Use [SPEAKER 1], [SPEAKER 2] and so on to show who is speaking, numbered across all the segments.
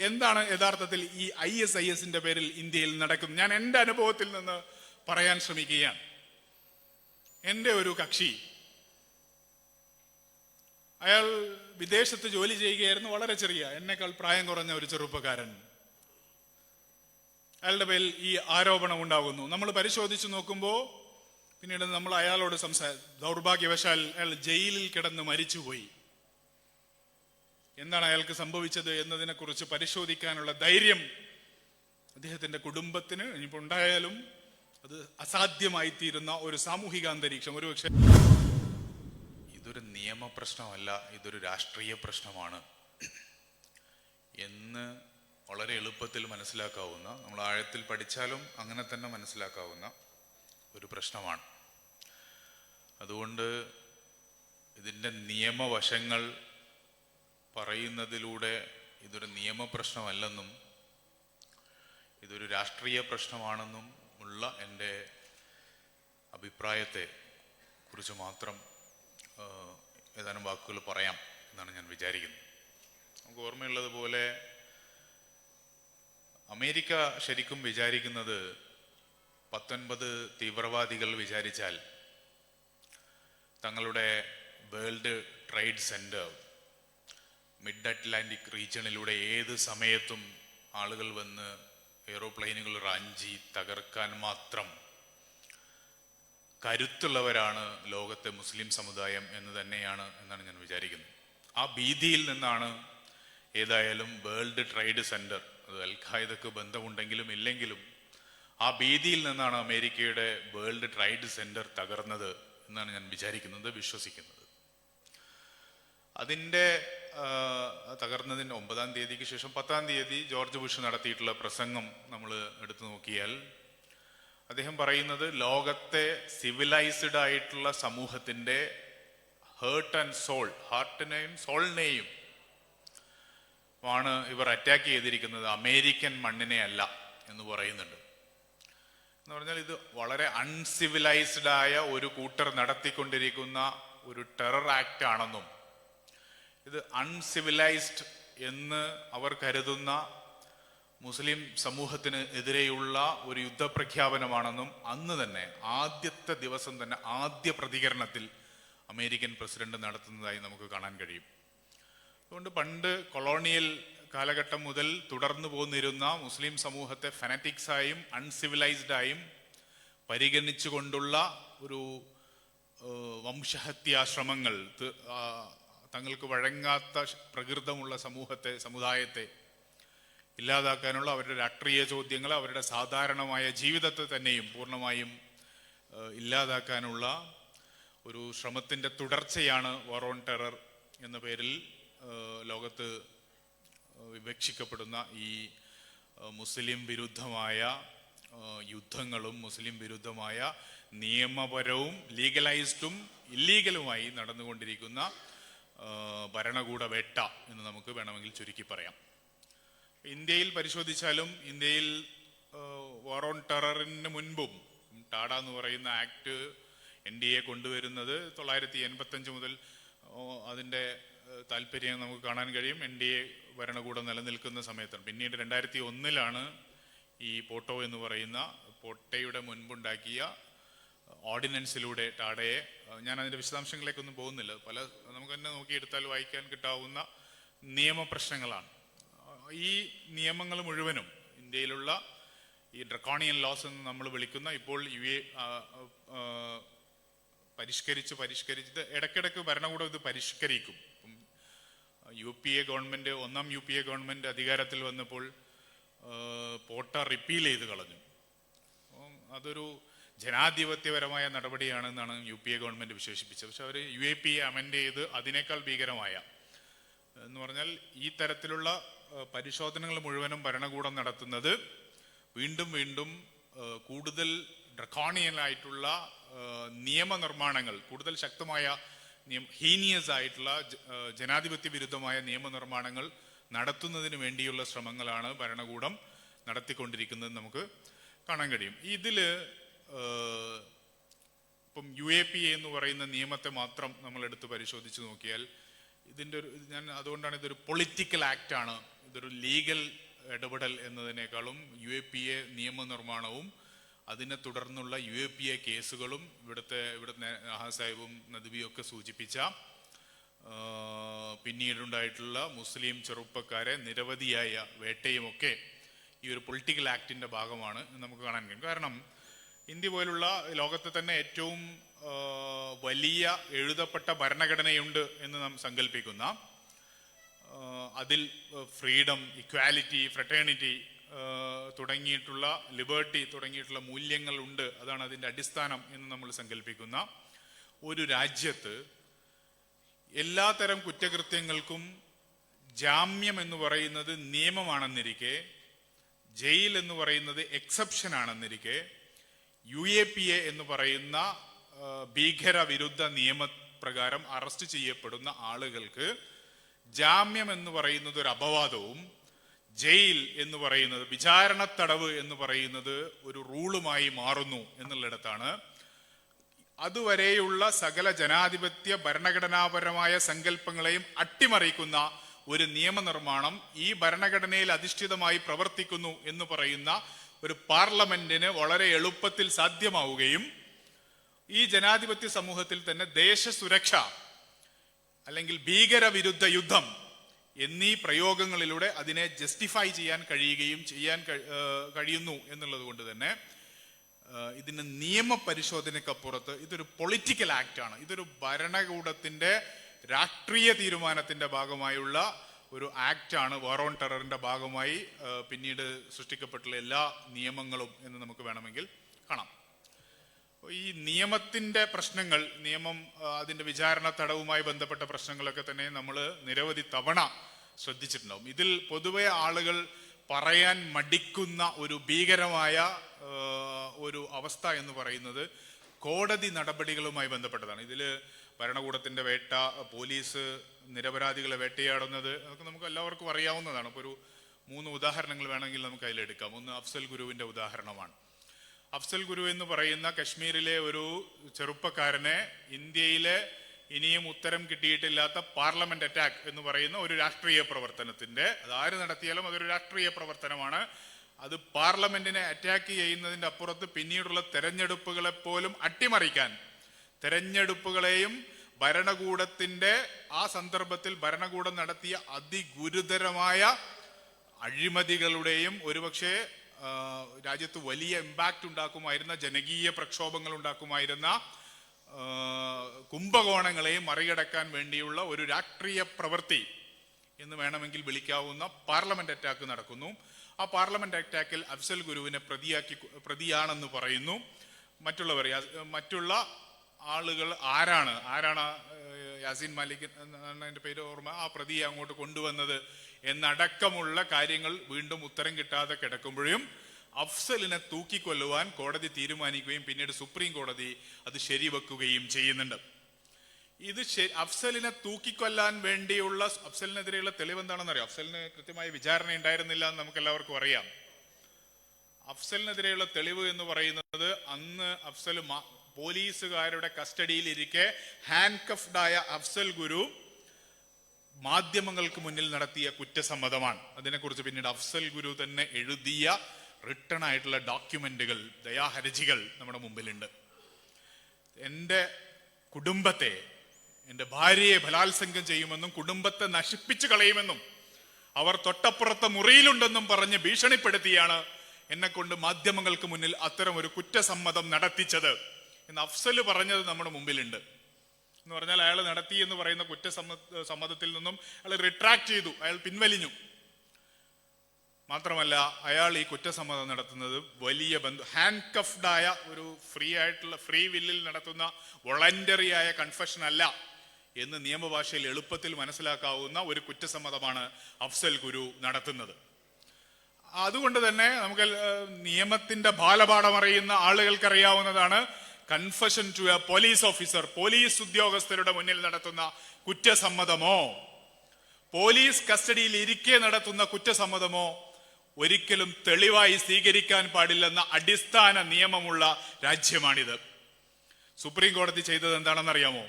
[SPEAKER 1] എന്താണ് യഥാർത്ഥത്തിൽ ഈ ഐ എസ് ഐ എസിന്റെ പേരിൽ ഇന്ത്യയിൽ നടക്കുന്നത് ഞാൻ എന്റെ അനുഭവത്തിൽ നിന്ന് പറയാൻ ശ്രമിക്കുകയാണ്. എന്റെ ഒരു കക്ഷി അയാൾ വിദേശത്ത് ജോലി ചെയ്യുകയായിരുന്നു വളരെ ചെറിയ എന്നെക്കാൾ പ്രായം കുറഞ്ഞ ഒരു ചെറുപ്പക്കാരൻ. അയാളുടെ പേരിൽ ഈ ആരോപണം ഉണ്ടാകുന്നു. നമ്മൾ പരിശോധിച്ച് നോക്കുമ്പോൾ പിന്നീട് നമ്മൾ അയാളോട് സംസാ ദൗർഭാഗ്യവശാൽ അയാൾ ജയിലിൽ കിടന്ന് മരിച്ചുപോയി. എന്താണ് അയാൾക്ക് സംഭവിച്ചത് എന്നതിനെക്കുറിച്ച് പരിശോധിക്കാനുള്ള ധൈര്യം അദ്ദേഹത്തിന്റെ കുടുംബത്തിന് ഇനിയിപ്പോൾ ഉണ്ടായാലും അത് അസാധ്യമായി തീരുന്ന ഒരു സാമൂഹിക അന്തരീക്ഷം. ഒരുപക്ഷെ
[SPEAKER 2] ഇതൊരു നിയമ പ്രശ്നമല്ല ഇതൊരു രാഷ്ട്രീയ പ്രശ്നമാണ് എന്ന് വളരെ എളുപ്പത്തിൽ മനസ്സിലാക്കാവുന്ന നമ്മൾ ആഴത്തിൽ പഠിച്ചാലും അങ്ങനെ തന്നെ മനസ്സിലാക്കാവുന്ന ഒരു പ്രശ്നമാണ്. അതുകൊണ്ട് ഇതിന്റെ നിയമവശങ്ങൾ പറയുന്നതിലൂടെ ഇതൊരു നിയമപ്രശ്നമല്ലെന്നും ഇതൊരു രാഷ്ട്രീയ പ്രശ്നമാണെന്നും ഉള്ള എന്റെ അഭിപ്രായത്തെ കുറിച്ച് മാത്രം ഏതാനും വാക്കുകൾ പറയാം എന്നാണ് ഞാൻ വിചാരിക്കുന്നത്. നമുക്ക് ഓർമ്മയുള്ളതുപോലെ അമേരിക്ക ശരിക്കും വിചാരിക്കുന്നത് പത്തൊൻപത് തീവ്രവാദികൾ വിചാരിച്ചാൽ തങ്ങളുടെ world trade centre mid Atlantic റീജിയണിലൂടെ ഏത് സമയത്തും ആളുകൾ വന്ന് എയ്റോപ്ലെയിനുകൾ റാഞ്ചി തകർക്കാൻ മാത്രം കരുത്തുള്ളവരാണ് ലോകത്തെ മുസ്ലിം സമുദായം എന്ന് തന്നെയാണ് എന്നാണ് ഞാൻ വിചാരിക്കുന്നത്. ആ ഭീതിയിൽ നിന്നാണ് ഏതായാലും വേൾഡ് ട്രേഡ് സെന്റർ അത് അൽ ഖായ്ദക്ക് ബന്ധമുണ്ടെങ്കിലും ഇല്ലെങ്കിലും ആ ഭീതിയിൽ നിന്നാണ് അമേരിക്കയുടെ വേൾഡ് ട്രേഡ് സെന്റർ തകർന്നത് എന്നാണ് ഞാൻ വിചാരിക്കുന്നത് വിശ്വസിക്കുന്നത്. അതിന്റെ ആ, തകർന്നതിന്റെ ഒമ്പതാം തീയതിക്ക് ശേഷം പത്താം തീയതി ജോർജ് ബുഷ് നടത്തിയിട്ടുള്ള പ്രസംഗം നമ്മൾ എടുത്തു നോക്കിയാൽ അദ്ദേഹം പറയുന്നത് ലോകത്തെ സിവിലൈസ്ഡ് ആയിട്ടുള്ള സമൂഹത്തിന്റെ ഹേർട്ട് ആൻഡ് സോൾ ഹാർട്ടിനെയും സോളിനെയും ആണ് ഇവർ അറ്റാക്ക് ചെയ്തിരിക്കുന്നത്. അമേരിക്കൻ മണ്ണിനെ അല്ല എന്ന് പറയുന്നുണ്ട്. എന്ന് പറഞ്ഞാൽ ഇത് വളരെ അൺസിവിലൈസ്ഡ് ആയ ഒരു കൂട്ടർ നടത്തിക്കൊണ്ടിരിക്കുന്ന ഒരു ടെറർ ആക്ട് ആണെന്നും ഇത് അൺസിവിലൈസ്ഡ് എന്ന് അവർ കരുതുന്ന മുസ്ലിം സമൂഹത്തിന് എതിരെയുള്ള ഒരു യുദ്ധപ്രഖ്യാപനമാണെന്നും അന്ന് തന്നെ ആദ്യത്തെ ദിവസം തന്നെ ആദ്യ പ്രതികരണത്തിൽ അമേരിക്കൻ പ്രസിഡന്റ് നടത്തുന്നതായി നമുക്ക് കാണാൻ കഴിയും. അതുകൊണ്ട് പണ്ട് കൊളോണിയൽ കാലഘട്ടം മുതൽ തുടർന്നു പോന്നിരുന്ന മുസ്ലിം സമൂഹത്തെ ഫനറ്റിക്സായും അൺസിവിലൈസ്ഡായും പരിഗണിച്ചുകൊണ്ടുള്ള ഒരു വംശഹത്യാശ്രമങ്ങൾ തങ്ങൾക്ക് വഴങ്ങാത്ത പ്രകൃതമുള്ള സമൂഹത്തെ സമുദായത്തെ ഇല്ലാതാക്കാനുള്ള അവരുടെ രാഷ്ട്രീയ ചോദ്യങ്ങൾ അവരുടെ സാധാരണമായ ജീവിതത്തെ തന്നെയും പൂർണമായും ഇല്ലാതാക്കാനുള്ള ഒരു ശ്രമത്തിന്റെ തുടർച്ചയാണ് വാർ ഓൺ ടെറർ എന്ന പേരിൽ ലോകത്ത് വിവക്ഷിക്കപ്പെടുന്ന ഈ മുസ്ലിം വിരുദ്ധമായ യുദ്ധങ്ങളും മുസ്ലിം വിരുദ്ധമായ നിയമപരവും ലീഗലൈസ്ഡും ഇല്ലീഗലുമായി നടന്നുകൊണ്ടിരിക്കുന്ന ഭരണകൂട വേട്ട എന്ന് നമുക്ക് വേണമെങ്കിൽ ചുരുക്കി പറയാം. ഇന്ത്യയിൽ പരിശോധിച്ചാലും ഇന്ത്യയിൽ വാർ ഓൺ ടെററിന് മുൻപും ടാഡ എന്ന് പറയുന്ന ആക്ട് എൻ ഡി എ കൊണ്ടുവരുന്നത് തൊള്ളായിരത്തി എൺപത്തഞ്ച് മുതൽ അതിന്റെ താല്പര്യം നമുക്ക് കാണാൻ കഴിയും. എൻ ഡി എ ഭരണകൂടം നിലനിൽക്കുന്ന സമയത്താണ്. പിന്നീട് രണ്ടായിരത്തി ഒന്നിലാണ് ഈ പോട്ടോ എന്ന് പറയുന്ന പോട്ടയുടെ മുൻപുണ്ടാക്കിയ ഓർഡിനൻസിലൂടെ ടാഡയെ ഞാൻ അതിന്റെ വിശദാംശങ്ങളിലേക്കൊന്നും പോകുന്നില്ല. പല നമുക്ക് തന്നെ നോക്കിയെടുത്താൽ വായിക്കാൻ കിട്ടാവുന്ന നിയമപ്രശ്നങ്ങളാണ് ഈ നിയമങ്ങൾ മുഴുവനും ഇന്ത്യയിലുള്ള ഈ ഡ്രക്കോണിയൻ ലോസ് എന്ന് നമ്മൾ വിളിക്കുന്ന ഇപ്പോൾ യു എ പരിഷ്കരിച്ച് പരിഷ്കരിച്ച് ഇടയ്ക്കിടയ്ക്ക് ഭരണകൂടം ഇത് പരിഷ്കരിക്കും. യു പി എ ഗവൺമെന്റ് ഒന്നാം യു പി എ ഗവൺമെന്റ് അധികാരത്തിൽ വന്നപ്പോൾ പോട്ട റിപ്പീൽ ചെയ്ത് കളഞ്ഞു. അതൊരു ജനാധിപത്യപരമായ നടപടിയാണെന്നാണ് യു പി എ ഗവൺമെന്റ് വിശേഷിപ്പിച്ചത്. പക്ഷെ അവർ യു എ പി അമെൻഡ് ചെയ്ത് അതിനേക്കാൾ ഭീകരമായ എന്ന് പറഞ്ഞാൽ ഈ തരത്തിലുള്ള പരിശോധനകൾ മുഴുവനും ഭരണകൂടം നടത്തുന്നത് വീണ്ടും വീണ്ടും കൂടുതൽ ഡ്രക്കോണിയനായിട്ടുള്ള നിയമനിർമ്മാണങ്ങൾ കൂടുതൽ ശക്തമായ ഹീനിയസ് ആയിട്ടുള്ള ജനാധിപത്യ വിരുദ്ധമായ നിയമനിർമ്മാണങ്ങൾ നടത്തുന്നതിന് വേണ്ടിയുള്ള ശ്രമങ്ങളാണ് ഭരണകൂടം നടത്തിക്കൊണ്ടിരിക്കുന്നത് നമുക്ക് കാണാൻ കഴിയും. ഏഹ്, ഇപ്പം യു എ പി എന്ന് പറയുന്ന നിയമത്തെ മാത്രം നമ്മൾ എടുത്ത് പരിശോധിച്ച് നോക്കിയാൽ ഇതിന്റെ ഒരു ഞാൻ അതുകൊണ്ടാണ് ഇതൊരു പൊളിറ്റിക്കൽ ആക്ട് ആണ് ഇതൊരു ലീഗൽ ഇടപെടൽ എന്നതിനേക്കാളും യു എ പി എ നിയമനിർമ്മാണവും അതിനെ തുടർന്നുള്ള യു എ പി എ കേസുകളും ഇവിടുത്തെ ഇവിടുത്തെ സാഹിബും നദ്വിയും ഒക്കെ സൂചിപ്പിച്ച പിന്നീടുണ്ടായിട്ടുള്ള മുസ്ലിം ചെറുപ്പക്കാരെ നിരവധിയായ വേട്ടയുമൊക്കെ ഈ ഒരു പൊളിറ്റിക്കൽ ആക്ടിന്റെ ഭാഗമാണ് നമുക്ക് കാണാൻ കഴിയും. കാരണം ഇന്ത്യ പോലുള്ള ലോകത്തെ തന്നെ ഏറ്റവും വലിയ എഴുതപ്പെട്ട ഭരണഘടനയുണ്ട് എന്ന് നാം സങ്കല്പിക്കുന്ന അതിൽ ഫ്രീഡം ഇക്വാലിറ്റി ഫ്രട്ടേണിറ്റി തുടങ്ങിയിട്ടുള്ള ലിബർട്ടി തുടങ്ങിയിട്ടുള്ള മൂല്യങ്ങളുണ്ട് അതാണ് അതിന്റെ അടിസ്ഥാനം എന്ന് നമ്മൾ സങ്കല്പിക്കുന്ന ഒരു രാജ്യത്ത് എല്ലാത്തരം കുറ്റകൃത്യങ്ങൾക്കും ജാമ്യം എന്ന് പറയുന്നത് നിയമമാണെന്നിരിക്കെ ജയിൽ എന്ന് പറയുന്നത് എക്സെപ്ഷൻ ആണെന്നിരിക്കെ യു എ പി എ എന്ന് പറയുന്ന ഭീകര വിരുദ്ധ നിയമപ്രകാരം അറസ്റ്റ് ചെയ്യപ്പെടുന്ന ആളുകൾക്ക് ജാമ്യം എന്ന് പറയുന്നത് ഒരു അപവാദവും ജയിൽ എന്ന് പറയുന്നത് വിചാരണ തടവ് എന്ന് പറയുന്നത് ഒരു റൂളുമായി മാറുന്നു എന്നുള്ളിടത്താണ്. അതുവരെയുള്ള സകല ജനാധിപത്യ ഭരണഘടനാപരമായ സങ്കല്പങ്ങളെയും അട്ടിമറിക്കുന്ന ഒരു നിയമനിർമ്മാണം ഈ ഭരണഘടനയിൽ അധിഷ്ഠിതമായി പ്രവർത്തിക്കുന്നു എന്ന് പറയുന്ന ഒരു പാർലമെന്റിന് വളരെ എളുപ്പത്തിൽ സാധ്യമാവുകയും ഈ ജനാധിപത്യ സമൂഹത്തിൽ തന്നെ ദേശസുരക്ഷ അല്ലെങ്കിൽ ഭീകരവിരുദ്ധ യുദ്ധം എന്നീ പ്രയോഗങ്ങളിലൂടെ അതിനെ ജസ്റ്റിഫൈ ചെയ്യാൻ കഴിയുകയും ചെയ്യാൻ കഴി- കഴിയുന്നു എന്നുള്ളത് കൊണ്ട് തന്നെ ഇതിന് നിയമപരിശോധനക്കപ്പുറത്ത് ഇതൊരു പൊളിറ്റിക്കൽ ആക്ട് ആണ്. ഇതൊരു ഭരണകൂടത്തിന്റെ രാഷ്ട്രീയ തീരുമാനത്തിന്റെ ഭാഗമായുള്ള ഒരു ആക്റ്റാണ് വാർ ഓൺ ടെററിന്റെ ഭാഗമായി പിന്നീട് സൃഷ്ടിക്കപ്പെട്ടുള്ള എല്ലാ നിയമങ്ങളും എന്ന് നമുക്ക് വേണമെങ്കിൽ കാണാം. ഈ നിയമത്തിന്റെ പ്രശ്നങ്ങൾ നിയമം അതിന്റെ വിചാരണ തടവുമായി ബന്ധപ്പെട്ട പ്രശ്നങ്ങളൊക്കെ തന്നെ നമ്മൾ നിരവധി തവണ ശ്രദ്ധിച്ചിട്ടുണ്ടാവും. ഇതിൽ പൊതുവെ ആളുകൾ പറയാൻ മടിക്കുന്ന ഒരു ഭീകരമായ ഒരു അവസ്ഥ എന്ന് പറയുന്നത് കോടതി നടപടികളുമായി ബന്ധപ്പെട്ടതാണ്. ഇതിൽ ഭരണകൂടത്തിന്റെ വേട്ട പോലീസ് നിരപരാധികളെ വേട്ടയാടുന്നത് അതൊക്കെ നമുക്ക് എല്ലാവർക്കും അറിയാവുന്നതാണ്. ഇപ്പോൾ ഒരു മൂന്ന് ഉദാഹരണങ്ങൾ വേണമെങ്കിൽ നമുക്ക് അതിലെടുക്കാം ഒന്ന് അഫ്സൽ ഗുരുവിന്റെ ഉദാഹരണമാണ്. അഫ്സൽ ഗുരു എന്ന് പറയുന്ന കശ്മീരിലെ ഒരു ചെറുപ്പക്കാരനെ ഇന്ത്യയിലെ ഇനിയും ഉത്തരം കിട്ടിയിട്ടില്ലാത്ത പാർലമെന്റ് അറ്റാക്ക് എന്ന് പറയുന്ന ഒരു രാഷ്ട്രീയ പ്രവർത്തനത്തിന്റെ അത് ആര് നടത്തിയാലും അതൊരു രാഷ്ട്രീയ പ്രവർത്തനമാണ്. അത് പാർലമെന്റിനെ അറ്റാക്ക് ചെയ്യുന്നതിന്റെ അപ്പുറത്ത് പിന്നീടുള്ള തെരഞ്ഞെടുപ്പുകളെ പോലും അട്ടിമറിക്കാൻ തെരഞ്ഞെടുപ്പുകളെയും ഭരണകൂടത്തിന്റെ ആ സന്ദർഭത്തിൽ ഭരണകൂടം നടത്തിയ അതിഗുരുതരമായ അഴിമതികളുടെയും ഒരുപക്ഷെ രാജ്യത്ത് വലിയ ഇമ്പാക്റ്റ് ഉണ്ടാക്കുമായിരുന്ന ജനകീയ പ്രക്ഷോഭങ്ങൾ ഉണ്ടാക്കുമായിരുന്ന കുംഭകോണങ്ങളെയും മറികടക്കാൻ വേണ്ടിയുള്ള ഒരു രാഷ്ട്രീയ പ്രവൃത്തി എന്ന് വേണമെങ്കിൽ വിളിക്കാവുന്ന പാർലമെന്റ് അറ്റാക്ക് നടക്കുന്നു. ആ പാർലമെന്റ് അറ്റാക്കിൽ അഫ്സൽ ഗുരുവിനെ പ്രതിയാക്കി പ്രതിയാണെന്ന് പറയുന്നു. മറ്റുള്ളവർ മറ്റുള്ള ആളുകൾ ആരാണ്? ആരാണ് യാസിൻ മാലിക് എന്നതിന്റെ പേര് ഓർമ്മ? ആ പ്രതിയെ അങ്ങോട്ട് കൊണ്ടുവന്നത് എന്നടക്കമുള്ള കാര്യങ്ങൾ വീണ്ടും ഉത്തരം കിട്ടാതെ കിടക്കുമ്പോഴും അഫ്സലിനെ തൂക്കിക്കൊല്ലുവാൻ കോടതി തീരുമാനിക്കുകയും പിന്നീട് സുപ്രീം കോടതി അത് ശരിവെക്കുകയും ചെയ്യുന്നുണ്ട്. ഇത് ശരി- അഫ്സലിനെ തൂക്കിക്കൊല്ലാൻ വേണ്ടിയുള്ള അഫ്സലിനെതിരെയുള്ള തെളിവ് എന്താണെന്ന് അറിയാം അഫ്സലിന് കൃത്യമായ വിചാരണ ഉണ്ടായിരുന്നില്ല എന്ന് നമുക്ക് എല്ലാവർക്കും അറിയാം. അഫ്സലിനെതിരെയുള്ള തെളിവ് എന്ന് പറയുന്നത് അന്ന് അഫ്സൽ പോലീസുകാരുടെ കസ്റ്റഡിയിൽ കസ്റ്റഡിയിലിരിക്കെ ഹാൻഡ്കഫ്ഡായ അഫ്സൽ ഗുരു മാധ്യമങ്ങൾക്ക് മുന്നിൽ നടത്തിയ കുറ്റസമ്മതമാണ്. അതിനെക്കുറിച്ച് പിന്നീട് അഫ്സൽ ഗുരു തന്നെ എഴുതിയ റിട്ടേൺ ആയിട്ടുള്ള ഡോക്യുമെന്റുകൾ ദയാഹരജികൾ നമ്മുടെ മുമ്പിലുണ്ട്. എന്റെ കുടുംബത്തെ എന്റെ ഭാര്യയെ ബലാത്സംഗം ചെയ്യുമെന്നും കുടുംബത്തെ നശിപ്പിച്ചു കളയുമെന്നും അവർ തൊട്ടപ്പുറത്തെ മുറിയിലുണ്ടെന്നും പറഞ്ഞ് ഭീഷണിപ്പെടുത്തിയാണ് എന്നെ കൊണ്ട് മാധ്യമങ്ങൾക്ക് മുന്നിൽ അത്തരം ഒരു കുറ്റസമ്മതം നടത്തിച്ചത്. എന്ന് അഫ്സൽ പറഞ്ഞത് നമ്മുടെ മുമ്പിലുണ്ട്. എന്ന് പറഞ്ഞാൽ അയാൾ നടത്തി എന്ന് പറയുന്ന കുറ്റ സമ്മതത്തിൽ നിന്നും അയാൾ റിട്രാക്ട് ചെയ്തു. അയാൾ പിൻവലിഞ്ഞു. മാത്രമല്ല അയാൾ ഈ കുറ്റസമ്മതം നടത്തുന്നത് വലിയ ബന്ധു ഹാൻഡ് കഫ്ഡായ ഒരു ഫ്രീ ആയിട്ടുള്ള ഫ്രീ വില്ലിൽ നടത്തുന്ന വോളണ്ടറി ആയ കൺഫഷൻ അല്ല എന്ന് നിയമഭാഷയിൽ എളുപ്പത്തിൽ മനസ്സിലാക്കാവുന്ന ഒരു കുറ്റസമ്മതമാണ് അഫ്സൽ ഗുരു നടത്തുന്നത്. അതുകൊണ്ട് തന്നെ നമുക്ക് നിയമത്തിന്റെ ബാലപാഠം അറിയുന്ന ആളുകൾക്ക് അറിയാവുന്നതാണ് confession to a police officer police ഉദ്യോഗസ്ഥരുടെ മുന്നിൽ നടത്തുന്ന കുറ്റസമ്മതമോ? പോലീസ് കസ്റ്റഡിയിൽ ഇരിക്കെ നടത്തുന്ന കുറ്റസമ്മതമോ? ഒരിക്കലും തെളിവായി സ്വീകരിക്കാൻ പാടില്ലെന്ന അടിസ്ഥാന നിയമമുള്ള രാജ്യമാണിത്. സുപ്രീം കോടതി ചെയ്തത് എന്താണെന്ന് അറിയാമോ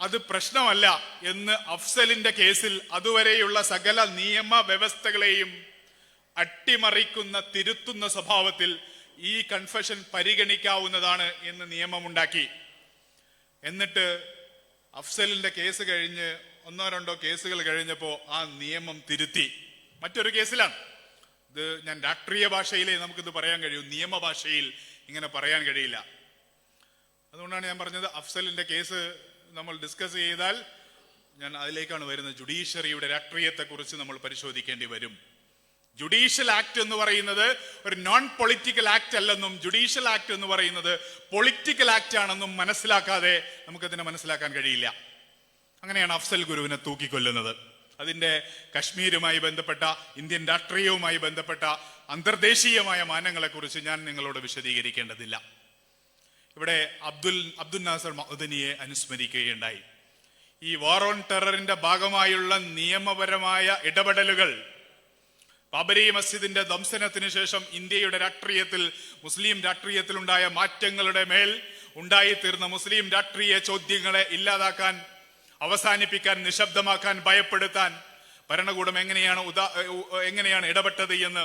[SPEAKER 1] അത് പ്രശ്നമല്ല എന്ന് അഫ്സലിന്റെ കേസിൽ അതുവരെയുള്ള സകല നിയമ വ്യവസ്ഥകളെയും അട്ടിമറിക്കുന്ന തിരുത്തുന്ന സ്വഭാവത്തിൽ ഈ കൺഫഷൻ പരിഗണിക്കാവുന്നതാണ് എന്ന് നിയമമുണ്ടാക്കി. എന്നിട്ട് അഫ്സലിന്റെ കേസ് കഴിഞ്ഞ് ഒന്നോ രണ്ടോ കേസുകൾ കഴിഞ്ഞപ്പോൾ ആ നിയമം തിരുത്തി. മറ്റൊരു കേസിലാണ് ഇത് ഞാൻ രാഷ്ട്രീയ ഭാഷയിലേ നമുക്കിത് പറയാൻ കഴിയൂ. നിയമഭാഷയിൽ ഇങ്ങനെ പറയാൻ കഴിയില്ല. അതുകൊണ്ടാണ് ഞാൻ പറഞ്ഞത് അഫ്സലിന്റെ കേസ് നമ്മൾ ഡിസ്കസ് ചെയ്താൽ ഞാൻ അതിലേക്കാണ് വരുന്നത്. ജുഡീഷ്യറിയുടെ രാഷ്ട്രീയത്തെക്കുറിച്ച് നമ്മൾ പരിശോധിക്കേണ്ടി വരും. ജുഡീഷ്യൽ ആക്ട് എന്ന് പറയുന്നത് ഒരു നോൺ പൊളിറ്റിക്കൽ ആക്ട് അല്ലെന്നും ജുഡീഷ്യൽ ആക്ട് എന്ന് പറയുന്നത് പൊളിറ്റിക്കൽ ആക്ട് ആണെന്നും മനസ്സിലാക്കാതെ നമുക്കതിനെ മനസ്സിലാക്കാൻ കഴിയില്ല. അങ്ങനെയാണ് അഫ്സൽ ഗുരുവിനെ തൂക്കിക്കൊല്ലുന്നത്. അതിന്റെ കശ്മീരുമായി ബന്ധപ്പെട്ട ഇന്ത്യൻ രാഷ്ട്രീയവുമായി ബന്ധപ്പെട്ട അന്തർദേശീയമായ മാനങ്ങളെ കുറിച്ച് ഞാൻ നിങ്ങളോട് വിശദീകരിക്കേണ്ടതില്ല. ഇവിടെ അബ്ദുൽ അബ്ദുൽ നാസർ മഹുദനിയെ അനുസ്മരിക്കുകയുണ്ടായി. ഈ വാർ ഓൺ ടെററിന്റെ ഭാഗമായുള്ള നിയമപരമായ ഇടപെടലുകൾ ബാബരി മസ്ജിദിന്റെ ദംശനത്തിന് ശേഷം ഇന്ത്യയുടെ രാഷ്ട്രീയത്തിൽ മുസ്ലിം രാഷ്ട്രീയത്തിൽ ഉണ്ടായ മാറ്റങ്ങളുടെ മേൽ ഉണ്ടായിത്തീർന്ന മുസ്ലിം രാഷ്ട്രീയ ചോദ്യങ്ങളെ ഇല്ലാതാക്കാൻ അവസാനിപ്പിക്കാൻ നിശബ്ദമാക്കാൻ ഭയപ്പെടുത്താൻ ഭരണകൂടം എങ്ങനെയാണ് ഉദാ എങ്ങനെയാണ് ഇടപെട്ടത് എന്ന്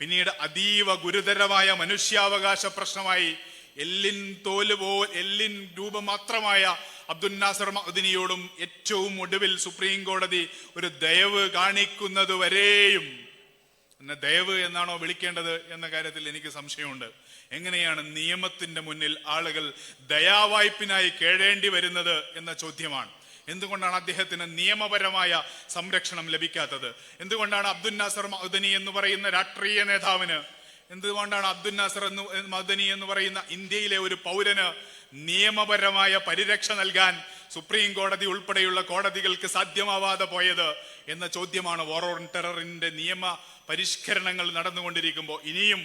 [SPEAKER 1] പിന്നീട് അതീവ ഗുരുതരമായ മനുഷ്യാവകാശ പ്രശ്നമായി എല്ലിൻ തോലുപോ എല്ലിൻ രൂപം മാത്രമായ അബ്ദുൽ നാസർ മഹദിനിയോടും ഏറ്റവും ഒടുവിൽ സുപ്രീം കോടതി ഒരു ദയവ് കാണിക്കുന്നത് വരെയും എന്നെ ദയവ് എന്നാണോ വിളിക്കേണ്ടത് എന്ന കാര്യത്തിൽ എനിക്ക് സംശയമുണ്ട്. എങ്ങനെയാണ് നിയമത്തിന്റെ മുന്നിൽ ആളുകൾ ദയാവായ്പിനായി കേഴേണ്ടി വരുന്നത് എന്ന ചോദ്യമാണ്. എന്തുകൊണ്ടാണ് അദ്ദേഹത്തിന് നിയമപരമായ സംരക്ഷണം ലഭിക്കാത്തത്? എന്തുകൊണ്ടാണ് അബ്ദുൽ നാസർ മഹദനി എന്ന് പറയുന്ന രാഷ്ട്രീയ നേതാവിന് എന്തുകൊണ്ടാണ് അബ്ദുൽ നാസർ എന്ന് മദനി എന്ന് പറയുന്ന ഇന്ത്യയിലെ ഒരു പൗരന് നിയമപരമായ പരിരക്ഷ നൽകാൻ സുപ്രീം കോടതി ഉൾപ്പെടെയുള്ള കോടതികൾക്ക് സാധ്യമാവാതെ പോയത് എന്ന ചോദ്യമാണ് വോറോൺ ടെററിന്റെ നിയമ പരിഷ്കരണങ്ങൾ നടന്നുകൊണ്ടിരിക്കുമ്പോൾ ഇനിയും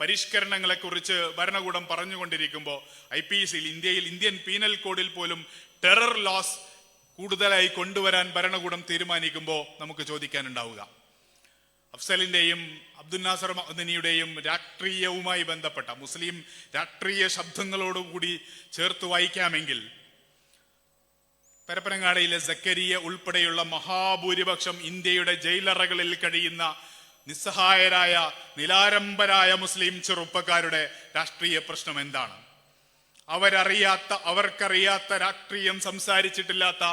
[SPEAKER 1] പരിഷ്കരണങ്ങളെ കുറിച്ച് ഭരണകൂടം പറഞ്ഞുകൊണ്ടിരിക്കുമ്പോൾ ഐ പി സിയിൽ ഇന്ത്യയിൽ ഇന്ത്യൻ പീനൽ കോഡിൽ പോലും ടെറർ ലോസ് കൂടുതലായി കൊണ്ടുവരാൻ ഭരണകൂടം തീരുമാനിക്കുമ്പോൾ നമുക്ക് ചോദിക്കാനുണ്ടാവുക. അഫ്സലിന്റെയും അബ്ദുൽ നാസർ മദനിയുടെയും രാഷ്ട്രീയവുമായി ബന്ധപ്പെട്ട മുസ്ലിം രാഷ്ട്രീയ ശബ്ദങ്ങളോടുകൂടി ചേർത്ത് വായിക്കാമെങ്കിൽ പരപ്പനങ്ങാടിയിലെ സക്കരിയ ഉൾപ്പെടെയുള്ള മഹാഭൂരിപക്ഷം ഇന്ത്യയുടെ ജയിലറകളിൽ കഴിയുന്ന നിസ്സഹായരായ നിലാരംബരായ മുസ്ലിം ചെറുപ്പക്കാരുടെ രാഷ്ട്രീയ പ്രശ്നം എന്താണ്? അവരറിയാത്ത അവർക്കറിയാത്ത രാഷ്ട്രീയം സംസാരിച്ചിട്ടില്ലാത്ത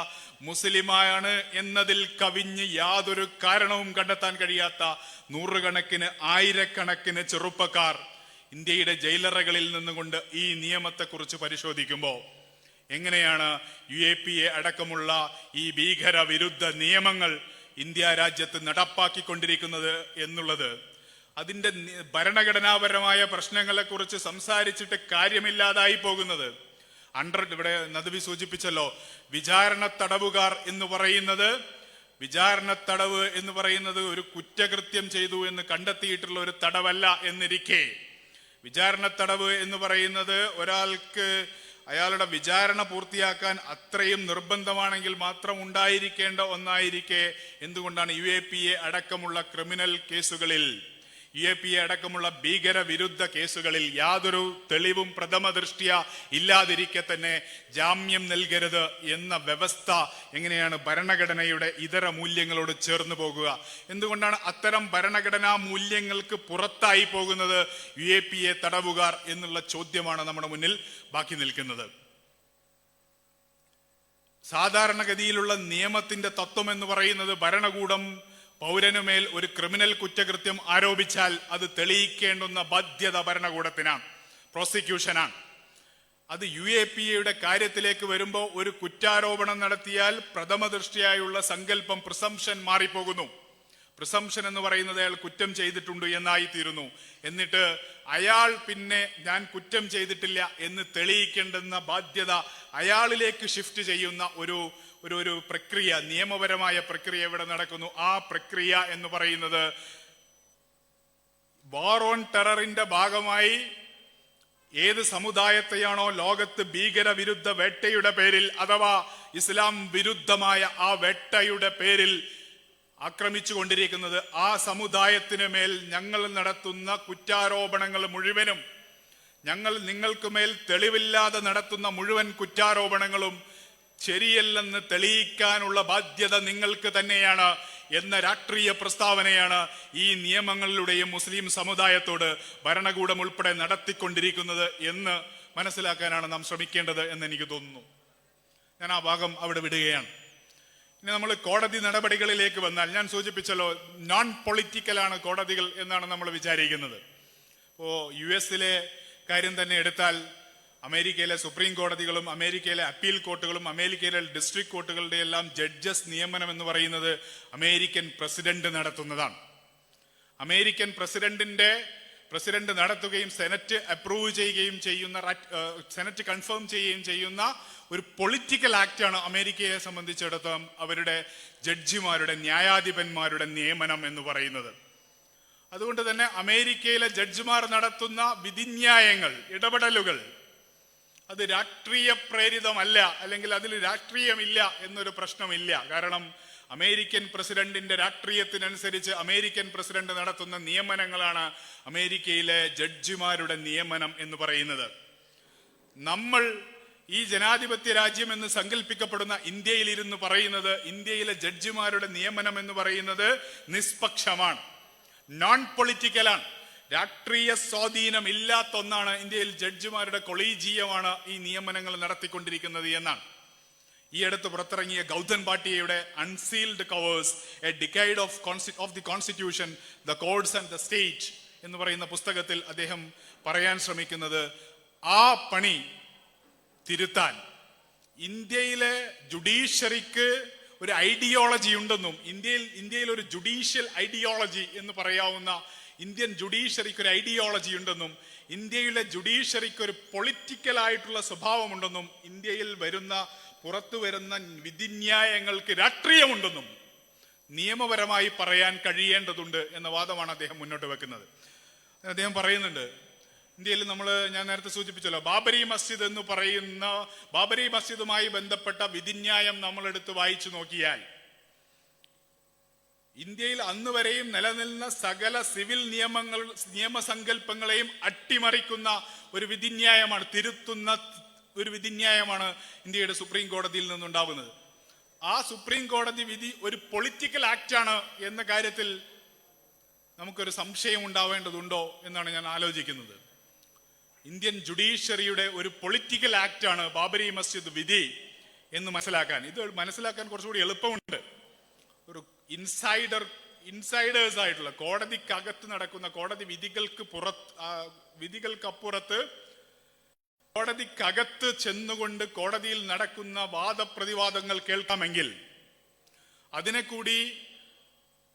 [SPEAKER 1] മുസ്ലിമാണ് എന്നതിൽ കവിഞ്ഞ് യാതൊരു കാരണവും കണ്ടെത്താൻ കഴിയാത്ത നൂറുകണക്കിന് ആയിരക്കണക്കിന് ചെറുപ്പക്കാർ ഇന്ത്യയുടെ ജയിലറകളിൽ നിന്നുകൊണ്ട് ഈ നിയമത്തെക്കുറിച്ച് പരിശോധിക്കുമ്പോൾ എങ്ങനെയാണ് യു എ പി എ അടക്കമുള്ള ഈ ഭീകര വിരുദ്ധ നിയമങ്ങൾ ഇന്ത്യ രാജ്യത്ത് നടപ്പാക്കിക്കൊണ്ടിരിക്കുന്നത് എന്നുള്ളത് അതിന്റെ നി- ഭരണഘടനാപരമായ പ്രശ്നങ്ങളെ കുറിച്ച് സംസാരിച്ചിട്ട് കാര്യമില്ലാതായി പോകുന്നത്. അണ്ടർ ഇവിടെ നദവി സൂചിപ്പിച്ചല്ലോ വിചാരണ തടവുകാർ എന്ന് പറയുന്നത് വിചാരണ തടവ് എന്ന് പറയുന്നത് ഒരു കുറ്റകൃത്യം ചെയ്തു എന്ന് കണ്ടെത്തിയിട്ടുള്ള ഒരു തടവല്ല എന്നിരിക്കെ. വിചാരണ തടവ് എന്ന് പറയുന്നത് ഒരാൾക്ക് അയാളുടെ വിചാരണ പൂർത്തിയാക്കാൻ അത്രയും നിർബന്ധമാണെങ്കിൽ മാത്രം ഉണ്ടായിരിക്കേണ്ട ഒന്നായിരിക്കെ എന്തുകൊണ്ടാണ് യു എ പി എ അടക്കമുള്ള ക്രിമിനൽ കേസുകളിൽ യു എ പി എ അടക്കമുള്ള ഭീകര വിരുദ്ധ കേസുകളിൽ യാതൊരു തെളിവും പ്രഥമ ദൃഷ്ടിയ ഇല്ലാതിരിക്കെ തന്നെ ജാമ്യം നൽകരുത് എന്ന വ്യവസ്ഥ എങ്ങനെയാണ് ഭരണഘടനയുടെ ഇതര മൂല്യങ്ങളോട് ചേർന്ന് പോകുക? എന്തുകൊണ്ടാണ് അത്തരം ഭരണഘടനാ മൂല്യങ്ങൾക്ക് പുറത്തായി പോകുന്നത് യു എ പി എ തടവുകാർ എന്നുള്ള ചോദ്യമാണ് നമ്മുടെ മുന്നിൽ ബാക്കി നിൽക്കുന്നത്. സാധാരണഗതിയിലുള്ള നിയമത്തിന്റെ തത്വം എന്ന് പറയുന്നത് ഭരണകൂടം പൗരനുമേൽ ഒരു ക്രിമിനൽ കുറ്റകൃത്യം ആരോപിച്ചാൽ അത് തെളിയിക്കേണ്ടുന്ന ബാധ്യത ഭരണകൂടത്തിനാണ് പ്രോസിക്യൂഷനാണ്. അത് യു എ പി എയുടെ കാര്യത്തിലേക്ക് വരുമ്പോൾ ഒരു കുറ്റാരോപണം നടത്തിയാൽ പ്രഥമ ദൃഷ്ടിയായുള്ള സങ്കല്പം പ്രിസംഷൻ മാറിപ്പോകുന്നു. പ്രിസംഷൻ എന്ന് പറയുന്നത് അയാൾ കുറ്റം ചെയ്തിട്ടുണ്ട് എന്നായി തീരുന്നു എന്നിട്ട് അയാൾ പിന്നെ ഞാൻ കുറ്റം ചെയ്തിട്ടില്ല എന്ന് തെളിയിക്കേണ്ടുന്ന ബാധ്യത അയാളിലേക്ക് ഷിഫ്റ്റ് ചെയ്യുന്ന ഒരു ഒരു ഒരു പ്രക്രിയ നിയമപരമായ പ്രക്രിയ ഇവിടെ നടക്കുന്നു. ആ പ്രക്രിയ എന്ന് പറയുന്നത് വാർ ഓൺ ടെററിന്റെ ഭാഗമായി ഏത് സമുദായത്തെയാണോ ലോകത്ത് ഭീകര വിരുദ്ധ വേട്ടയുടെ പേരിൽ അഥവാ ഇസ്ലാം വിരുദ്ധമായ ആ വേട്ടയുടെ പേരിൽ ആക്രമിച്ചു കൊണ്ടിരിക്കുന്നത് ആ സമുദായത്തിന് മേൽ ഞങ്ങൾ നടത്തുന്ന കുറ്റാരോപണങ്ങൾ മുഴുവനും ഞങ്ങൾ നിങ്ങൾക്ക് മേൽ തെളിവില്ലാതെ നടത്തുന്ന മുഴുവൻ കുറ്റാരോപണങ്ങളും ശരിയല്ലെന്ന് തെളിയിക്കാനുള്ള ബാധ്യത നിങ്ങൾക്ക് തന്നെയാണ് എന്ന രാഷ്ട്രീയ പ്രസ്താവനയാണ് ഈ നിയമങ്ങളിലൂടെയും മുസ്ലിം സമുദായത്തോട് ഭരണകൂടം ഉൾപ്പെടെ നടത്തിക്കൊണ്ടിരിക്കുന്നത് എന്ന് മനസ്സിലാക്കാനാണ് നാം ശ്രമിക്കേണ്ടത് എന്ന് എനിക്ക് തോന്നുന്നു. ഞാൻ ആ ഭാഗം അവിടെ വിടുകയാണ്. ഇനി നമ്മൾ കോടതി നടപടികളിലേക്ക് വന്നാൽ ഞാൻ സൂചിപ്പിച്ചല്ലോ നോൺ പൊളിറ്റിക്കലാണ് കോടതികൾ എന്നാണ് നമ്മൾ വിചാരിക്കുന്നത്. ഇപ്പോ യു എസിലെ കാര്യം തന്നെ എടുത്താൽ അമേരിക്കയിലെ സുപ്രീം കോടതികളും അമേരിക്കയിലെ അപ്പീൽ കോർട്ടുകളും അമേരിക്കയിലെ ഡിസ്ട്രിക്ട് കോർട്ടുകളുടെ എല്ലാം ജഡ്ജസ് നിയമനം എന്ന് പറയുന്നത് അമേരിക്കൻ പ്രസിഡന്റ് നടത്തുന്നതാണ്. അമേരിക്കൻ പ്രസിഡന്റിന്റെ പ്രസിഡന്റ് നടത്തുകയും സെനറ്റ് അപ്രൂവ് ചെയ്യുകയും ചെയ്യുന്ന സെനറ്റ് കൺഫേം ചെയ്യുകയും ചെയ്യുന്ന ഒരു പൊളിറ്റിക്കൽ ആക്റ്റാണ് അമേരിക്കയെ സംബന്ധിച്ചിടത്തോളം അവരുടെ ജഡ്ജിമാരുടെ ന്യായാധിപന്മാരുടെ നിയമനം എന്ന് പറയുന്നത്. അതുകൊണ്ട് തന്നെ അമേരിക്കയിലെ ജഡ്ജിമാർ നടത്തുന്ന വിധിന്യായങ്ങൾ ഇടപെടലുകൾ അത് രാഷ്ട്രീയ പ്രേരിതമല്ല അല്ലെങ്കിൽ അതിൽ രാഷ്ട്രീയമില്ല എന്നൊരു പ്രശ്നമില്ല. കാരണം അമേരിക്കൻ പ്രസിഡന്റിന്റെ രാഷ്ട്രീയത്തിനനുസരിച്ച് അമേരിക്കൻ പ്രസിഡന്റ് നടത്തുന്ന നിയമനങ്ങളാണ് അമേരിക്കയിലെ ജഡ്ജിമാരുടെ നിയമനം എന്ന് പറയുന്നത്. നമ്മൾ ഈ ജനാധിപത്യ രാജ്യം എന്ന് സങ്കല്പിക്കപ്പെടുന്ന ഇന്ത്യയിൽ ഇരുന്ന് പറയുന്നത് ഇന്ത്യയിലെ ജഡ്ജിമാരുടെ നിയമനം എന്ന് പറയുന്നത് നിഷ്പക്ഷമാണ് നോൺ പൊളിറ്റിക്കലാണ് രാഷ്ട്രീയ സ്വാധീനം ഇല്ലാത്ത ഒന്നാണ് ഇന്ത്യയിൽ ജഡ്ജിമാരുടെ കൊളീജിയമാണ് ഈ നിയമനങ്ങൾ നടത്തിക്കൊണ്ടിരിക്കുന്നത് എന്നാണ്. ഈ അടുത്ത് പുറത്തിറങ്ങിയ Gautam പാട്ടിയയുടെ unsealed covers a decade of of the constitution the courts and the state എന്ന് പറയുന്ന പുസ്തകത്തിൽ അദ്ദേഹം പറയാൻ ശ്രമിക്കുന്നത് ആ പണി തിരുത്താൻ. ഇന്ത്യയിലെ ജുഡീഷ്യറിക്ക് ഒരു ഐഡിയോളജി ഉണ്ടെന്നും ഇന്ത്യയിൽ ഇന്ത്യയിൽ ഒരു ജുഡീഷ്യൽ ഐഡിയോളജി എന്ന് പറയാവുന്ന ഇന്ത്യൻ ജുഡീഷ്യറിക്ക് ഒരു ഐഡിയോളജി ഉണ്ടെന്നും ഇന്ത്യയിലെ ജുഡീഷ്യറിക്ക് ഒരു പൊളിറ്റിക്കലായിട്ടുള്ള സ്വഭാവമുണ്ടെന്നും ഇന്ത്യയിൽ വരുന്ന പുറത്തു വരുന്ന വിധിന്യായങ്ങൾക്ക് രാഷ്ട്രീയമുണ്ടെന്നും നിയമപരമായി പറയാൻ കഴിയേണ്ടതുണ്ട് എന്ന വാദമാണ് അദ്ദേഹം മുന്നോട്ട് വെക്കുന്നത്. അദ്ദേഹം പറയുന്നുണ്ട് ഇന്ത്യയിൽ നമ്മൾ ഞാൻ നേരത്തെ സൂചിപ്പിച്ചല്ലോ ബാബരി മസ്ജിദ് എന്ന് പറയുന്ന ബാബരി മസ്ജിദുമായി ബന്ധപ്പെട്ട വിധിന്യായം നമ്മളെടുത്ത് വായിച്ചു നോക്കിയാൽ ഇന്ത്യയിൽ അന്ന് വരെയും നിലനിന്ന സകല സിവിൽ നിയമങ്ങൾ നിയമസങ്കല്പങ്ങളെയും അട്ടിമറിക്കുന്ന ഒരു വിധിന്യായമാണ് തിരുത്തുന്ന ഒരു വിധിന്യായമാണ് ഇന്ത്യയുടെ സുപ്രീം കോടതിയിൽ നിന്നുണ്ടാവുന്നത്. ആ സുപ്രീം കോടതി വിധി ഒരു പൊളിറ്റിക്കൽ ആക്ട് ആണ് എന്ന കാര്യത്തിൽ നമുക്കൊരു സംശയം ഉണ്ടാവേണ്ടതുണ്ടോ എന്നാണ് ഞാൻ ആലോചിക്കുന്നത്. ഇന്ത്യൻ ജുഡീഷ്യറിയുടെ ഒരു പൊളിറ്റിക്കൽ ആക്ട് ആണ് ബാബരി മസ്ജിദ് വിധി എന്ന് മനസ്സിലാക്കാൻ. ഇത് മനസ്സിലാക്കാൻ കുറച്ചുകൂടി എളുപ്പമുണ്ട്. ഒരു ഇൻസൈഡർ ഇൻസൈഡേഴ്സ് ആയിട്ടുള്ള കോടതിക്കകത്ത് നടക്കുന്ന കോടതി വിധികൾക്ക് പുറത്ത് വിധികൾക്കപ്പുറത്ത് കോടതിക്കകത്ത് ചെന്നുകൊണ്ട് കോടതിയിൽ നടക്കുന്ന വാദപ്രതിവാദങ്ങൾ കേൾക്കാമെങ്കിൽ അതിനെ കൂടി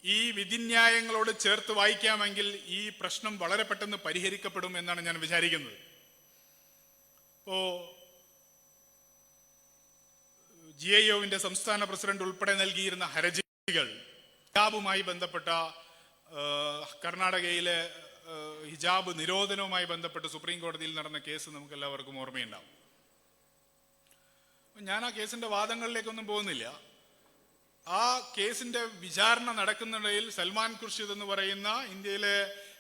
[SPEAKER 1] ഈ വിധിന്യായങ്ങളോട് ചേർത്ത് വായിക്കാമെങ്കിൽ ഈ പ്രശ്നം വളരെ പെട്ടെന്ന് പരിഹരിക്കപ്പെടും എന്നാണ് ഞാൻ വിചാരിക്കുന്നത്. ഇപ്പോ ജി ഐ ഒവിന്റെ സംസ്ഥാന പ്രസിഡന്റ് ഉൾപ്പെടെ നൽകിയിരുന്ന ഹർജികൾ ഹിജാബുമായി ബന്ധപ്പെട്ട കർണാടകയിലെ ഹിജാബ് നിരോധനവുമായി ബന്ധപ്പെട്ട് സുപ്രീം കോടതിയിൽ നടന്ന കേസ് നമുക്ക് എല്ലാവർക്കും ഓർമ്മയുണ്ടാവും ഞാൻ ആ കേസിന്റെ വാദങ്ങളിലേക്കൊന്നും പോകുന്നില്ല. ആ കേസിന്റെ വിചാരണ നടക്കുന്നിടയിൽ സൽമാൻ ഖുർഷിദ് എന്ന് പറയുന്ന ഇന്ത്യയിലെ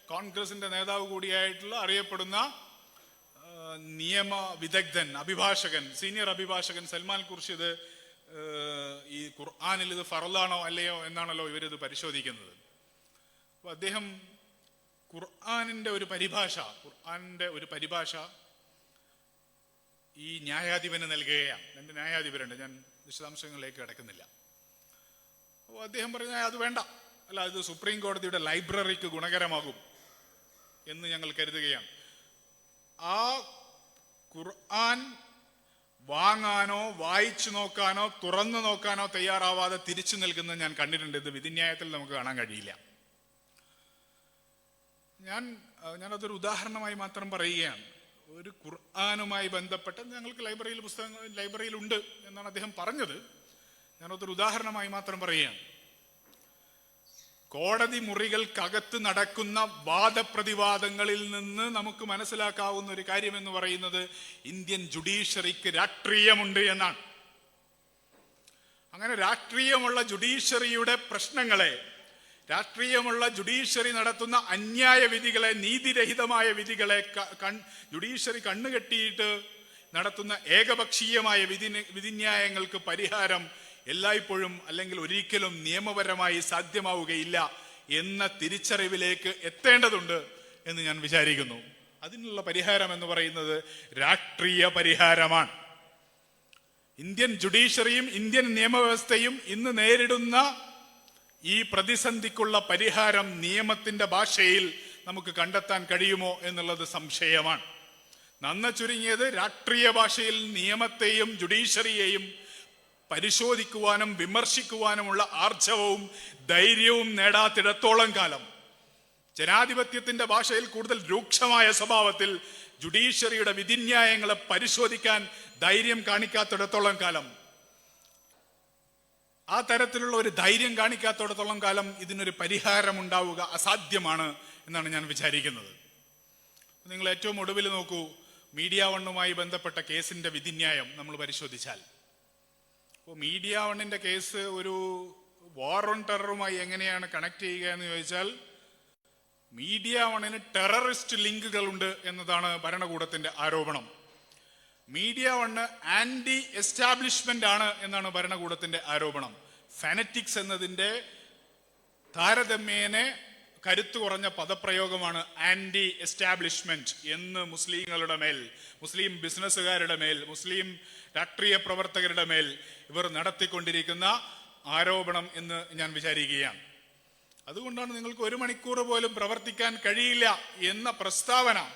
[SPEAKER 1] കോൺഗ്രസിന്റെ നേതാവ് കൂടിയായിട്ടുള്ള അറിയപ്പെടുന്ന നിയമ വിദഗ്ധൻ അഭിഭാഷകൻ സീനിയർ അഭിഭാഷകൻ സൽമാൻ ഖുർഷിദ് ഈ ഖുർആാനിൽ ഇത് ഫറലാണോ അല്ലയോ എന്നാണല്ലോ ഇവരിത് പരിശോധിക്കുന്നത്. അപ്പൊ അദ്ദേഹം ഖുർആാനിന്റെ ഒരു പരിഭാഷ ഖുർആാനിന്റെ ഒരു പരിഭാഷ ഈ ന്യായാധിപന് നൽകുകയാണ്. രണ്ട് ന്യായാധിപരുണ്ട് ഞാൻ വിശദാംശങ്ങളിലേക്ക് കിടക്കുന്നില്ല. അപ്പോൾ അദ്ദേഹം പറഞ്ഞ അത് വേണ്ട. അല്ല അത് സുപ്രീം കോടതിയുടെ ലൈബ്രറിക്ക് ഗുണകരമാകും എന്ന് ഞങ്ങൾ കരുതുകയാണ്. ആ ഖുർആൻ വാങ്ങാനോ വായിച്ചു നോക്കാനോ തുറന്നു നോക്കാനോ തയ്യാറാവാതെ തിരിച്ചു നിൽക്കുന്നത് ഞാൻ കണ്ടിട്ടുണ്ട്. ഇത് വിധിന്യായത്തിൽ നമുക്ക് കാണാൻ കഴിയില്ല. ഞാൻ ഞാനതൊരു ഉദാഹരണമായി മാത്രം പറയുകയാണ്. ഒരു ഖുർആാനുമായി ബന്ധപ്പെട്ട് ഞങ്ങൾക്ക് ലൈബ്രറിയിൽ പുസ്തകങ്ങൾ ലൈബ്രറിയിൽ ഉണ്ട് എന്നാണ് അദ്ദേഹം പറഞ്ഞത്. ഞാനതൊരു ഉദാഹരണമായി മാത്രം പറയുകയാണ്. കോടതി മുറികൾക്കകത്ത് നടക്കുന്ന വാദപ്രതിവാദങ്ങളിൽ നിന്ന് നമുക്ക് മനസ്സിലാക്കാവുന്ന ഒരു കാര്യം എന്ന് പറയുന്നത് ഇന്ത്യൻ ജുഡീഷ്യറിക്ക് രാഷ്ട്രീയമുണ്ട് എന്നാണ്. അങ്ങനെ രാഷ്ട്രീയമുള്ള ജുഡീഷ്യറിയുടെ പ്രശ്നങ്ങളെ രാഷ്ട്രീയമുള്ള ജുഡീഷ്യറി നടത്തുന്ന അന്യായ വിധികളെ നീതിരഹിതമായ വിധികളെ ജുഡീഷ്യറി കണ്ണുകെട്ടിയിട്ട് നടത്തുന്ന ഏകപക്ഷീയമായ വിധി വിധിന്യായങ്ങൾക്ക് പരിഹാരം എല്ലായ്പ്പോഴും അല്ലെങ്കിൽ ഒരിക്കലും നിയമപരമായി സാധ്യമാവുകയില്ല എന്ന തിരിച്ചറിവിലേക്ക് എത്തേണ്ടതുണ്ട് എന്ന് ഞാൻ വിചാരിക്കുന്നു. അതിനുള്ള പരിഹാരം എന്ന് പറയുന്നത് രാഷ്ട്രീയ പരിഹാരമാണ്. ഇന്ത്യൻ ജുഡീഷ്യറിയും ഇന്ത്യൻ നിയമവ്യവസ്ഥയും ഇന്ന് നേരിടുന്ന ഈ പ്രതിസന്ധിക്കുള്ള പരിഹാരം നിയമത്തിന്റെ ഭാഷയിൽ നമുക്ക് കണ്ടെത്താൻ കഴിയുമോ എന്നുള്ളത് സംശയമാണ്. നന്ന ചുരുങ്ങിയത് രാഷ്ട്രീയ ഭാഷയിൽ നിയമത്തെയും ജുഡീഷ്യറിയെയും പരിശോധിക്കുവാനും വിമർശിക്കുവാനുമുള്ള ആർജവവും ധൈര്യവും നേടാത്തിടത്തോളം കാലം. ജനാധിപത്യത്തിന്റെ ഭാഷയിൽ കൂടുതൽ രൂക്ഷമായ സ്വഭാവത്തിൽ ജുഡീഷ്യറിയുടെ വിധിന്യായങ്ങളെ പരിശോധിക്കാൻ ധൈര്യം കാണിക്കാത്തിടത്തോളം കാലം. ആ തരത്തിലുള്ള ഒരു ധൈര്യം കാണിക്കാത്തിടത്തോളം കാലം ഇതിനൊരു പരിഹാരം ഉണ്ടാവുക അസാധ്യമാണ് എന്നാണ് ഞാൻ വിചാരിക്കുന്നത്. നിങ്ങൾ ഏറ്റവും ഒടുവിൽ നോക്കൂ മീഡിയ വണ്ണുമായി ബന്ധപ്പെട്ട കേസിന്റെ വിധിന്യായം നമ്മൾ പരിശോധിച്ചാൽ. അപ്പോൾ മീഡിയ വണ്ണിന്റെ കേസ് ഒരു വാർ ഓൺ ടെററുമായി എങ്ങനെയാണ് കണക്ട് ചെയ്യുക എന്ന് ചോദിച്ചാൽ മീഡിയ വണ്ണിന് ടെററിസ്റ്റ് ലിങ്കുകളുണ്ട് എന്നതാണ് ഭരണകൂടത്തിന്റെ ആരോപണം. മീഡിയ വണ്ണ് ആന്റി എസ്റ്റാബ്ലിഷ്മെന്റ് ആണ് എന്നാണ് ഭരണകൂടത്തിന്റെ ആരോപണം. ഫാനറ്റിക്സ് എന്നതിന്റെ താരതമ്യേനെ കരുത്തു കുറഞ്ഞ പദപ്രയോഗമാണ് ആന്റി എസ്റ്റാബ്ലിഷ്മെന്റ് എന്ന് മുസ്ലിങ്ങളുടെ മേൽ മുസ്ലിം ബിസിനസ്സുകാരുടെ മേൽ മുസ്ലിം രാഷ്ട്രീയ പ്രവർത്തകരുടെ മേൽ ഇവർ നടത്തിക്കൊണ്ടിരിക്കുന്ന ആരോപണം എന്ന് ഞാൻ വിചാരിക്കുകയാണ്. അതുകൊണ്ടാണ് നിങ്ങൾക്ക് ഒരു മണിക്കൂർ പോലും പ്രവർത്തിക്കാൻ കഴിയില്ല എന്ന പ്രസ്താവന.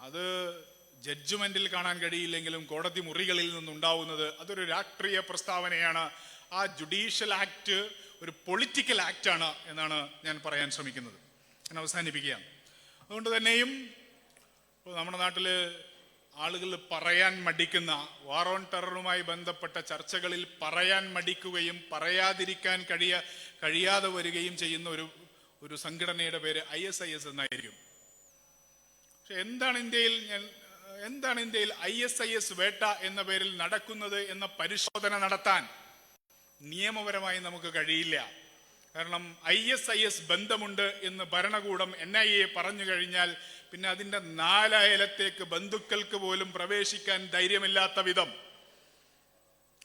[SPEAKER 1] അത് ജഡ്ജ്മെന്റിൽ കാണാൻ കഴിയില്ലെങ്കിലും കോടതി മുറികളിൽ നിന്നുണ്ടാവുന്നത് അതൊരു രാഷ്ട്രീയ പ്രസ്താവനയാണ്. ആ ജുഡീഷ്യൽ ആക്ട് ഒരു പൊളിറ്റിക്കൽ ആക്ട് ആണ് എന്നാണ് ഞാൻ പറയാൻ ശ്രമിക്കുന്നത്. ഞാൻ അവസാനിപ്പിക്കുകയാണ്. അതുകൊണ്ട് തന്നെയും ഇപ്പോൾ നമ്മുടെ നാട്ടിൽ ആളുകൾ പറയാൻ മടിക്കുന്ന വാർ ഓൺ ടെററുമായി ബന്ധപ്പെട്ട ചർച്ചകളിൽ പറയാൻ മടിക്കുകയും പറയാതിരിക്കാൻ കഴിയ കഴിയാതെ വരികയും ചെയ്യുന്ന ഒരു ഒരു സംഘടനയുടെ പേര് ഐ എസ് ഐ എസ് എന്നായിരിക്കും. പക്ഷെ എന്താണ് ഇന്ത്യയിൽ ഞാൻ എന്താണ് ഇന്ത്യയിൽ ഐ എസ് ഐ എസ് വേട്ട എന്ന പേരിൽ നടക്കുന്നത് എന്ന പരിശോധന നടത്താൻ നിയമപരമായി നമുക്ക് കഴിയില്ല. കാരണം ഐ എസ് ഐ എസ് ബന്ധമുണ്ട് എന്ന് ഭരണകൂടം എൻ ഐ എ പറഞ്ഞു കഴിഞ്ഞാൽ പിന്നെ അതിന്റെ നാലയലത്തേക്ക് ബന്ധുക്കൾക്ക് പോലും പ്രവേശിക്കാൻ ധൈര്യമില്ലാത്ത വിധം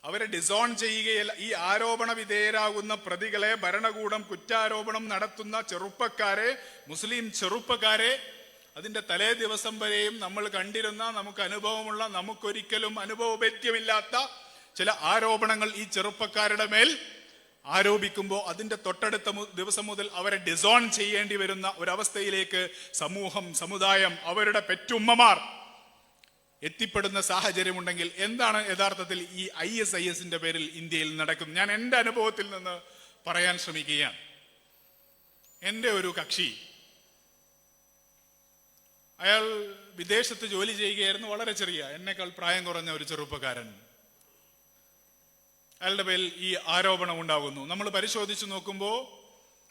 [SPEAKER 1] അവരെ ഡിസോൺ ചെയ്യുകയല്ല. ഈ ആരോപണ വിധേയരാകുന്ന പ്രതികളെ ഭരണകൂടം കുറ്റാരോപണം നടത്തുന്ന ചെറുപ്പക്കാരെ മുസ്ലിം ചെറുപ്പക്കാരെ അതിന്റെ തലേ ദിവസം വരെയും നമ്മൾ കണ്ടിരുന്ന നമുക്ക് അനുഭവമുള്ള നമുക്കൊരിക്കലും അനുഭവഭേദ്യമില്ലാത്ത ചില ആരോപണങ്ങൾ ഈ ചെറുപ്പക്കാരുടെ മേൽ ആരോപിക്കുമ്പോൾ അതിന്റെ തൊട്ടടുത്ത ദിവസം മുതൽ അവരെ ഡിസോൺ ചെയ്യേണ്ടി വരുന്ന ഒരവസ്ഥയിലേക്ക് സമൂഹം സമുദായം അവരുടെ പെറ്റുമ്മമാർ എത്തിപ്പെടുന്ന സാഹചര്യമുണ്ടെങ്കിൽ എന്താണ് യഥാർത്ഥത്തിൽ ഈ ഐ എസ് ഐ എസിന്റെ പേരിൽ ഇന്ത്യയിൽ നടക്കുന്നത്? ഞാൻ എന്റെ അനുഭവത്തിൽ നിന്ന് പറയാൻ ശ്രമിക്കുകയാണ്. എന്റെ ഒരു കക്ഷി അയാൾ വിദേശത്ത് ജോലി ചെയ്യുകയായിരുന്നു വളരെ ചെറിയ എന്നേക്കാൾ പ്രായം കുറഞ്ഞ ഒരു ചെറുപ്പക്കാരൻ. അയാളുടെ പേരിൽ ഈ ആരോപണം ഉണ്ടാകുന്നു. നമ്മൾ പരിശോധിച്ച് നോക്കുമ്പോൾ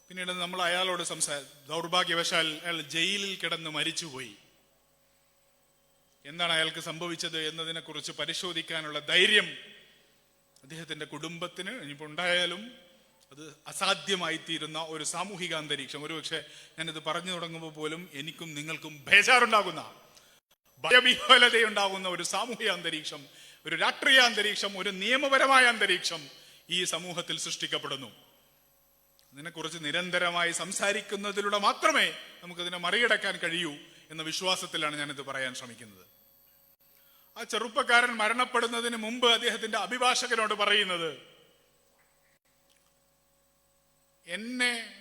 [SPEAKER 1] പിന്നീട് നമ്മൾ അയാളോട് സംസാ ദൗർഭാഗ്യവശാൽ അയാൾ ജയിലിൽ കിടന്ന് മരിച്ചുപോയി. എന്താണ് അയാൾക്ക് സംഭവിച്ചത് എന്നതിനെ കുറിച്ച് പരിശോധിക്കാനുള്ള ധൈര്യം അദ്ദേഹത്തിന്റെ കുടുംബത്തിന് ഇനിയിപ്പോൾ ഉണ്ടായാലും അത് അസാധ്യമായി തീരുന്ന ഒരു സാമൂഹിക അന്തരീക്ഷം. ഒരുപക്ഷെ ഞാനിത് പറഞ്ഞു തുടങ്ങുമ്പോൾ പോലും എനിക്കും നിങ്ങൾക്കും ബേജാറുണ്ടാകുന്ന ഭയവിഹ്വലതയുണ്ടാകുന്ന ഒരു സാമൂഹിക അന്തരീക്ഷം ഒരു രാഷ്ട്രീയ അന്തരീക്ഷം ഒരു നിയമപരമായ അന്തരീക്ഷം ഈ സമൂഹത്തിൽ സൃഷ്ടിക്കപ്പെടുന്നു. അതിനെക്കുറിച്ച് നിരന്തരമായി സംസാരിക്കുന്നതിലൂടെ മാത്രമേ നമുക്കതിനെ മറികടക്കാൻ കഴിയൂ എന്ന വിശ്വാസത്തിലാണ് ഞാനിത് പറയാൻ ശ്രമിക്കുന്നത്. ആ ചെറുപ്പക്കാരൻ മരണപ്പെടുന്നതിന് മുമ്പ് അദ്ദേഹത്തിന്റെ അഭിഭാഷകനോട് പറയുന്നത് എന്നെ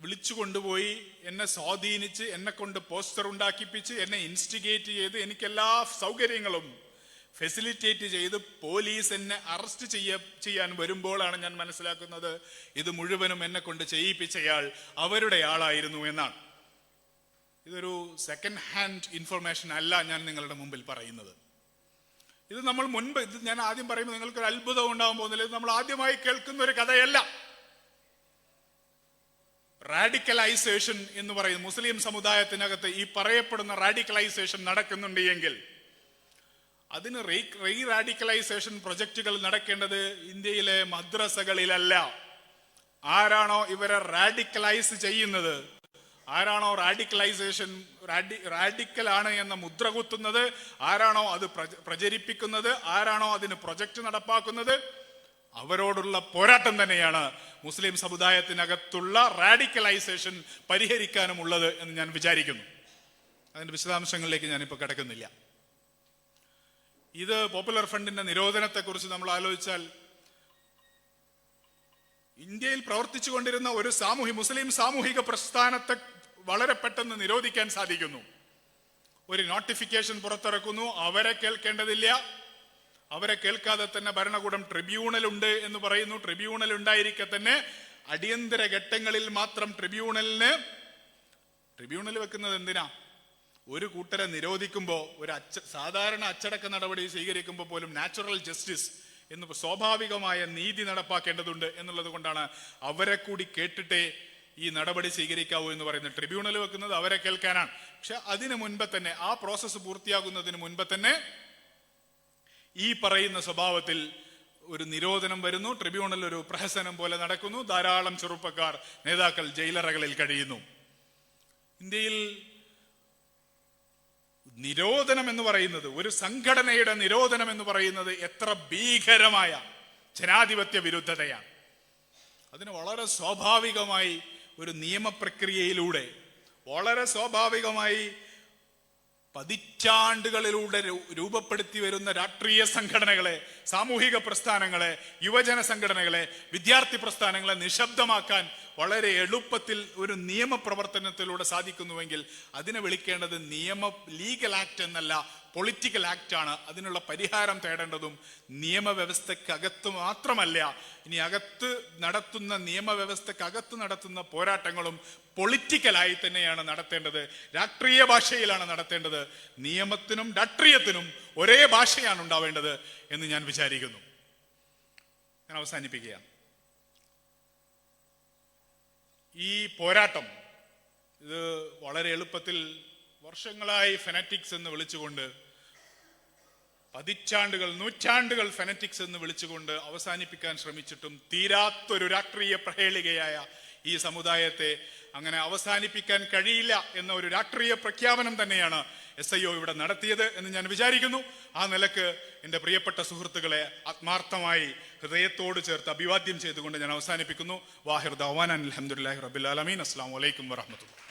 [SPEAKER 1] വിളിച്ചു കൊണ്ടുപോയി എന്നെ സ്വാധീനിച്ച് എന്നെ കൊണ്ട് പോസ്റ്റർ ഉണ്ടാക്കിപ്പിച്ച് എന്നെ ഇൻസ്റ്റിഗേറ്റ് ചെയ്ത് എനിക്ക് എല്ലാ സൗകര്യങ്ങളും ഫെസിലിറ്റേറ്റ് ചെയ്ത് പോലീസ് എന്നെ അറസ്റ്റ് ചെയ്യ ചെയ്യാൻ വരുമ്പോഴാണ് ഞാൻ മനസ്സിലാക്കുന്നത് ഇത് മുഴുവനും എന്നെ കൊണ്ട് ചെയ്യിപ്പിച്ചയാൾ അവരുടെ ആളായിരുന്നു എന്നാണ്. ഇതൊരു സെക്കൻഡ് ഹാൻഡ് ഇൻഫർമേഷൻ അല്ല ഞാൻ നിങ്ങളുടെ മുമ്പിൽ പറയുന്നത്. ഇത് നമ്മൾ മുൻപ് ഇത് ഞാൻ ആദ്യം പറയുമ്പോൾ നിങ്ങൾക്ക് ഒരു അത്ഭുതം ഉണ്ടാകാൻ പോകുന്നില്ല. ഇത് നമ്മൾ ആദ്യമായി കേൾക്കുന്ന ഒരു കഥയല്ല. റാഡിക്കലൈസേഷൻ എന്ന് പറയുന്നത് മുസ്ലിം സമുദായത്തിനകത്ത് ഈ പറയപ്പെടുന്ന റാഡിക്കലൈസേഷൻ നടക്കുന്നുണ്ട് എങ്കിൽ അതിന് റീ റീ റാഡിക്കലൈസേഷൻ പ്രൊജക്റ്റുകൾ നടക്കേണ്ടത് ഇന്ത്യയിലെ മദ്രസകളിലല്ല. ആരാണോ ഇവരെ റാഡിക്കലൈസ് ചെയ്യുന്നത്? ആരാണോ റാഡിക്കലൈസേഷൻ റാഡിക്കൽ ആണ് എന്ന മുദ്ര കുത്തുന്നത്? ആരാണോ അത് പ്രച- പ്രചരിപ്പിക്കുന്നത്? ആരാണോ അതിന് പ്രൊജക്ട് നടപ്പാക്കുന്നത്? അവരോടുള്ള പോരാട്ടം തന്നെയാണ് മുസ്ലിം സമുദായത്തിനകത്തുള്ള റാഡിക്കലൈസേഷൻ പരിഹരിക്കാനുമുള്ളത് എന്ന് ഞാൻ വിചാരിക്കുന്നു. അതിന്റെ വിശദാംശങ്ങളിലേക്ക് ഞാനിപ്പോൾ കിടക്കുന്നില്ല. ഇത് പോപ്പുലർ ഫണ്ടിന്റെ നിരോധനത്തെക്കുറിച്ച് നമ്മൾ ആലോചിച്ചാൽ ഇന്ത്യയിൽ പ്രവർത്തിച്ചു കൊണ്ടിരുന്ന ഒരു സാമൂഹ്യ മുസ്ലിം സാമൂഹിക പ്രസ്ഥാനത്തെ വളരെ പെട്ടെന്ന് നിരോധിക്കാൻ സാധിക്കുന്നു. ഒരു നോട്ടിഫിക്കേഷൻ പുറത്തിറക്കുന്നു അവരെ കേൾക്കേണ്ടതില്ല. അവരെ കേൾക്കാതെ തന്നെ ഭരണകൂടം ട്രിബ്യൂണൽ ഉണ്ട് എന്ന് പറയുന്നു. ട്രിബ്യൂണൽ ഉണ്ടായിരിക്കെ തന്നെ അടിയന്തര ഘട്ടങ്ങളിൽ മാത്രം ട്രിബ്യൂണലിന് ട്രിബ്യൂണൽ വെക്കുന്നത് എന്തിനാ? ഒരു കൂട്ടരെ നിരോധിക്കുമ്പോൾ ഒരു അച്ച സാധാരണ അച്ചടക്ക നടപടി സ്വീകരിക്കുമ്പോൾ പോലും നാച്ചുറൽ ജസ്റ്റിസ് എന്ന് സ്വാഭാവികമായ നീതി നടപ്പാക്കേണ്ടതുണ്ട് എന്നുള്ളത് കൊണ്ടാണ് അവരെ കൂടി കേട്ടിട്ടേ ഈ നടപടി സ്വീകരിക്കാവൂ എന്ന് പറയുന്നത്. ട്രിബ്യൂണൽ വെക്കുന്നത് അവരെ കേൾക്കാനാണ്. പക്ഷെ അതിനു മുൻപ് തന്നെ ആ പ്രോസസ്സ് പൂർത്തിയാകുന്നതിന് മുൻപ് തന്നെ ഈ പറയുന്ന സ്വഭാവത്തിൽ ഒരു നിരോധനം വരുന്നു. ട്രിബ്യൂണൽ ഒരു പ്രഹസനം പോലെ നടക്കുന്നു. ധാരാളം ചെറുപ്പക്കാർ നേതാക്കൾ ജയിലറകളിൽ കഴിയുന്നു. ഇന്ത്യയിൽ നിരോധനം എന്ന് പറയുന്നത് ഒരു സംഘടനയുടെ നിരോധനം എന്ന് പറയുന്നത് എത്ര ഭീകരമായ ജനാധിപത്യ വിരുദ്ധതയാണ്. അതിന് വളരെ സ്വാഭാവികമായി ഒരു നിയമപ്രക്രിയയിലൂടെ വളരെ സ്വാഭാവികമായി പതിറ്റാണ്ടുകളിലൂടെ രൂപപ്പെടുത്തി വരുന്ന രാഷ്ട്രീയ സംഘടനകളെ സാമൂഹിക പ്രസ്ഥാനങ്ങളെ യുവജന സംഘടനകളെ വിദ്യാർത്ഥി പ്രസ്ഥാനങ്ങളെ നിശബ്ദമാക്കാൻ വളരെ എളുപ്പത്തിൽ ഒരു നിയമപ്രവർത്തനത്തിലൂടെ സാധിക്കുന്നുവെങ്കിൽ അതിനെ വിളിക്കേണ്ടത് നിയമ ലീഗൽ ആക്ട് എന്നല്ല പൊളിറ്റിക്കൽ ആക്ട് ആണ്. അതിനുള്ള പരിഹാരം തേടേണ്ടതും നിയമവ്യവസ്ഥക്കകത്ത് മാത്രമല്ല. ഇനി അകത്ത് നടത്തുന്ന നിയമവ്യവസ്ഥക്കകത്ത് നടത്തുന്ന പോരാട്ടങ്ങളും പൊളിറ്റിക്കലായി തന്നെയാണ് നടത്തേണ്ടത്. രാഷ്ട്രീയ ഭാഷയിലാണ് നടത്തേണ്ടത്. നിയമത്തിനും രാഷ്ട്രീയത്തിനും ഒരേ ഭാഷയാണ് ഉണ്ടാവേണ്ടത് എന്ന് ഞാൻ വിചാരിക്കുന്നു. ഞാൻ അവസാനിപ്പിക്കുകയാണ്. ഈ പോരാട്ടം ഇത് വളരെ എളുപ്പത്തിൽ വർഷങ്ങളായി ഫെനറ്റിക്സ് എന്ന് വിളിച്ചുകൊണ്ട് പതിറ്റാണ്ടുകൾ നൂറ്റാണ്ടുകൾ ഫെനറ്റിക്സ് എന്ന് വിളിച്ചുകൊണ്ട് അവസാനിപ്പിക്കാൻ ശ്രമിച്ചിട്ടും തീരാത്തൊരു രാഷ്ട്രീയ പ്രഹേളികയായ ഈ സമുദായത്തെ അങ്ങനെ അവസാനിപ്പിക്കാൻ കഴിയില്ല എന്ന ഒരു രാഷ്ട്രീയ പ്രഖ്യാപനം തന്നെയാണ് എസ് ഐ ഒ ഇവിടെ നടത്തിയത് എന്ന് ഞാൻ വിചാരിക്കുന്നു. ആ നിലയ്ക്ക് എന്റെ പ്രിയപ്പെട്ട സുഹൃത്തുക്കളെ ആത്മാർത്ഥമായി ഹൃദയത്തോട് ചേർത്ത് അഭിവാദ്യം ചെയ്തുകൊണ്ട് ഞാൻ അവസാനിപ്പിക്കുന്നു. വാഹിർ ദവാൻ അലഹമുല്ലാഹി റബിൻ അസ്സാം വലൈക്കും വറഹമത്തുള്ള